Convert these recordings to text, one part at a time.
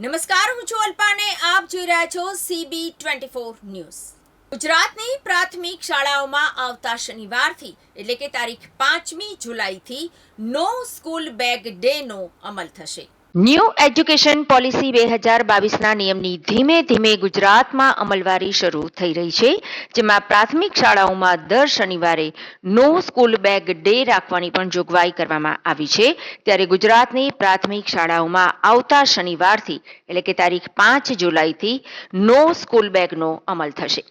નમસ્કાર, હું છું અલ્પાને. આપ જોઈ રહ્યા છો સીબી ટ્વેન્ટી ફોર ન્યૂઝ. ગુજરાતની પ્રાથમિક શાળાઓમાં આવતા શનિવારથી, એટલે કે તારીખ પાંચમી જુલાઈથી, નો સ્કૂલ બેગ ડે નો અમલ થશે. ન્યૂ એજ્યુકેશન પોલિસી બે હજાર બાવીસના નિયમની ધીમે ધીમે ગુજરાતમાં અમલવારી શરૂ થઈ રહી છે, જેમાં પ્રાથમિક શાળાઓમાં દર શનિવારે નો સ્કૂલ બેગ ડે રાખવાની પણ જોગવાઈ કરવામાં આવી છે. ત્યારે ગુજરાતની પ્રાથમિક શાળાઓમાં આવતા શનિવારથી, એટલે કે તારીખ પાંચ જુલાઈથી, નો સ્કૂલ બેગનો અમલ થશે.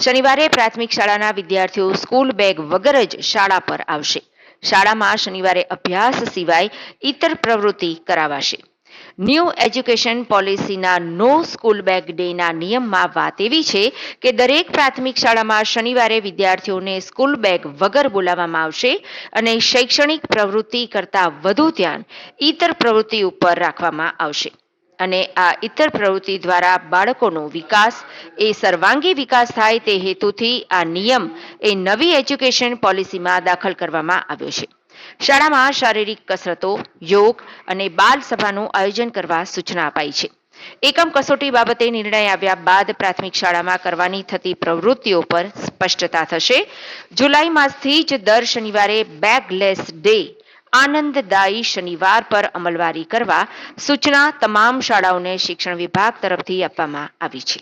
શનિવારે પ્રાથમિક શાળાના વિદ્યાર્થીઓ સ્કૂલ બેગ વગર જ શાળા પર આવશે. શાળામાં શનિવારે અભ્યાસ સિવાય ઇતર પ્રવૃત્તિ કરાવાશે. ન્યૂ એજ્યુકેશન પોલિસીના નો સ્કૂલ બેગ ડેના નિયમમાં વાત એવી છે કે દરેક પ્રાથમિક શાળામાં શનિવારે વિદ્યાર્થીઓને સ્કૂલ બેગ વગર બોલાવવામાં આવશે અને શૈક્ષણિક પ્રવૃત્તિ કરતાં વધુ ધ્યાન ઇતર પ્રવૃત્તિ ઉપર રાખવામાં આવશે. અને આ ઇતર પ્રવૃત્તિ દ્વારા બાળકોનો વિકાસ, એ સર્વાંગી વિકાસ થાય તે હેતુથી આ નિયમ, એ નવી એજ્યુકેશન પોલિસીમાં દાખલ કરવામાં આવ્યો છે. શાળામાં શારીરિક કસરતો, યોગ અને બાલ સભાનું આયોજન કરવા સૂચના અપાઈ છે. એકમ કસોટી બાબતે નિર્ણય આવ્યા બાદ પ્રાથમિક શાળામાં કરવાની થતી પ્રવૃત્તિઓ પર સ્પષ્ટતા થશે. જુલાઈ માસથી જ દર શનિવારે બેગલેસ ડે આનંદદાયી શનિવાર પર અમલવારી કરવા સૂચના તમામ શાળાઓને શિક્ષણ વિભાગ તરફથી આપવામાં આવી છે.